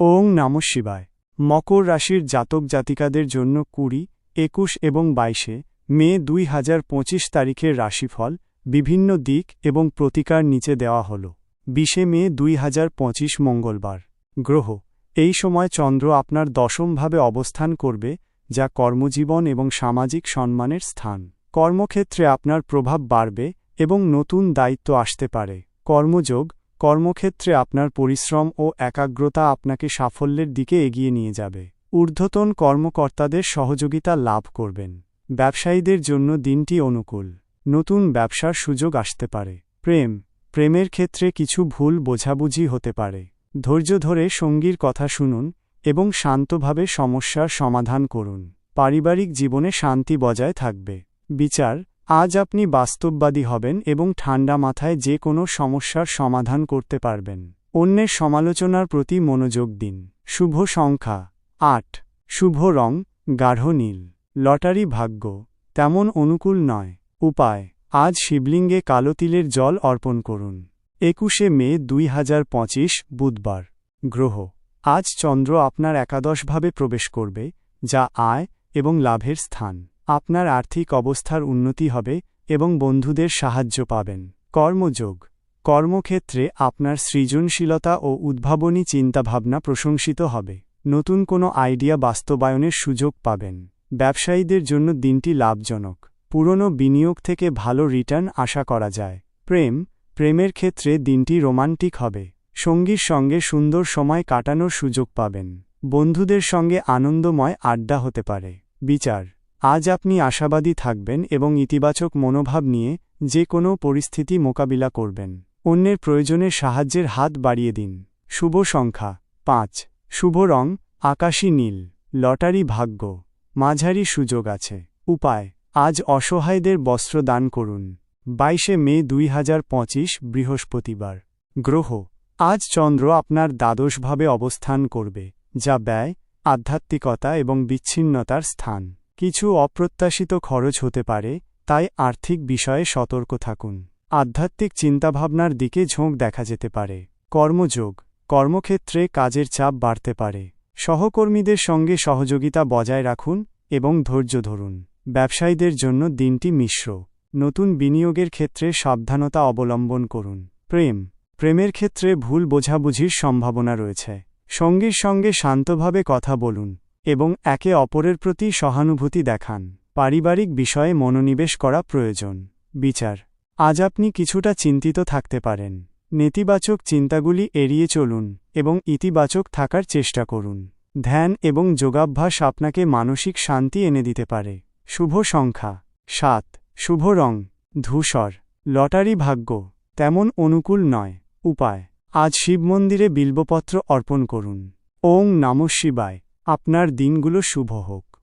ওং নম শিবায়। মকর রাশির জাতক জাতিকাদের জন্য কুড়ি, একুশ এবং বাইশে মে দুই হাজার পঁচিশ তারিখের রাশিফল, বিভিন্ন দিক এবং প্রতিকার নিচে দেওয়া হল। বিশে মে দুই হাজার পঁচিশ মঙ্গলবার। গ্রহ, এই সময় চন্দ্র আপনার দশমভাবে অবস্থান করবে, যা কর্মজীবন এবং সামাজিক সম্মানের স্থান। কর্মক্ষেত্রে আপনার প্রভাব বাড়বে এবং নতুন দায়িত্ব আসতে পারে। কর্মযোগ কর্মক্ষেত্রে আপনার পরিশ্রম ও একাগ্রতা আপনাকে সাফল্যের দিকে এগিয়ে নিয়ে যাবে। ঊর্ধ্বতন কর্মকর্তাদের সহযোগিতা লাভ করবেন। ব্যবসায়ীদের জন্য দিনটি অনুকূল। নতুন ব্যবসার সুযোগ আসতে পারে। প্রেম। প্রেমের ক্ষেত্রে কিছু ভুল বোঝাবুঝি হতে পারে। ধৈর্য ধরে সঙ্গীর কথা শুনুন এবং শান্তভাবে সমস্যার সমাধান করুন। পারিবারিক জীবনে শান্তি বজায় থাকবে। বিচার। আজ আপনি বাস্তববাদী হবেন এবং ঠান্ডা মাথায় যে কোনো সমস্যার সমাধান করতে পারবেন। অন্যের সমালোচনার প্রতি মনোযোগ দিন। শুভ সংখ্যা। আট। শুভ রং। গাঢ় নীল। লটারি ভাগ্য। তেমন অনুকূল নয়। উপায়। আজ শিবলিঙ্গে কালো তিলের জল অর্পণ করুন। একুশে মে দুই হাজার পঁচিশ, বুধবার। গ্রহ। আজ চন্দ্র আপনার একাদশভাবে প্রবেশ করবে, যা আয় এবং লাভের স্থান। আপনার আর্থিক অবস্থার উন্নতি হবে এবং বন্ধুদের সাহায্য পাবেন। কর্মযোগ। কর্মক্ষেত্রে আপনার সৃজনশীলতা ও উদ্ভাবনী চিন্তাভাবনা প্রশংসিত হবে। নতুন কোনো আইডিয়া বাস্তবায়নের সুযোগ পাবেন। ব্যবসায়ীদের জন্য দিনটি লাভজনক। পুরনো বিনিয়োগ থেকে ভালো রিটার্ন আশা করা যায়। প্রেম। প্রেমের ক্ষেত্রে দিনটি রোমান্টিক হবে। সঙ্গীর সঙ্গে সুন্দর সময় কাটানোর সুযোগ পাবেন। বন্ধুদের সঙ্গে আনন্দময় আড্ডা হতে পারে। বিচার। আজ আপনি আশাবাদী থাকবেন এবং ইতিবাচক মনোভাব নিয়ে যে কোনো পরিস্থিতি মোকাবিলা করবেন। অন্যের প্রয়োজনে সাহায্যের হাত বাড়িয়ে দিন। শুভ সংখ্যা। পাঁচ। শুভ রং। আকাশী নীল। লটারি ভাগ্য। মাঝারি সুযোগ আছে। উপায়। আজ অসহায়দের বস্ত্র দান করুন। বাইশে মে দুই পঁচিশ, বৃহস্পতিবার। গ্রহ। আজ চন্দ্র আপনার দ্বাদশভাবে অবস্থান করবে, যা ব্যয়, আধ্যাত্মিকতা এবং বিচ্ছিন্নতার স্থান। কিছু অপ্রত্যাশিত খরচ হতে পারে, তাই আর্থিক বিষয়ে সতর্ক থাকুন। আধ্যাত্মিক চিন্তাভাবনার দিকে ঝোঁক দেখা যেতে পারে। কর্মযোগ, কর্মক্ষেত্রে কাজের চাপ বাড়তে পারে। সহকর্মীদের সঙ্গে সহযোগিতা বজায় রাখুন এবং ধৈর্য ধরুন। ব্যবসায়ীদের জন্য দিনটি মিশ্র। নতুন বিনিয়োগের ক্ষেত্রে সাবধানতা অবলম্বন করুন। প্রেম, প্রেমের ক্ষেত্রে ভুল বোঝাবুঝির সম্ভাবনা রয়েছে। সঙ্গীর সঙ্গে শান্তভাবে কথা বলুন। এবং একে অপরের প্রতি সহানুভূতি দেখান। পারিবারিক বিষয়ে মনোনিবেশ করা প্রয়োজন। বিচার। আজ আপনি কিছুটা চিন্তিত থাকতে পারেন। নেতিবাচক চিন্তাগুলি এড়িয়ে চলুন এবং ইতিবাচক থাকার চেষ্টা করুন। ধ্যান এবং যোগাভ্যাস আপনাকে মানসিক শান্তি এনে দিতে পারে। শুভ সংখ্যা। সাত। শুভ রং। ধূসর। লটারি ভাগ্য। তেমন অনুকূল নয়। উপায়। আজ শিব মন্দিরে বিল্বপত্র অর্পণ করুন। ওং নম শিবায়। আপনার দিনগুলো শুভ হোক।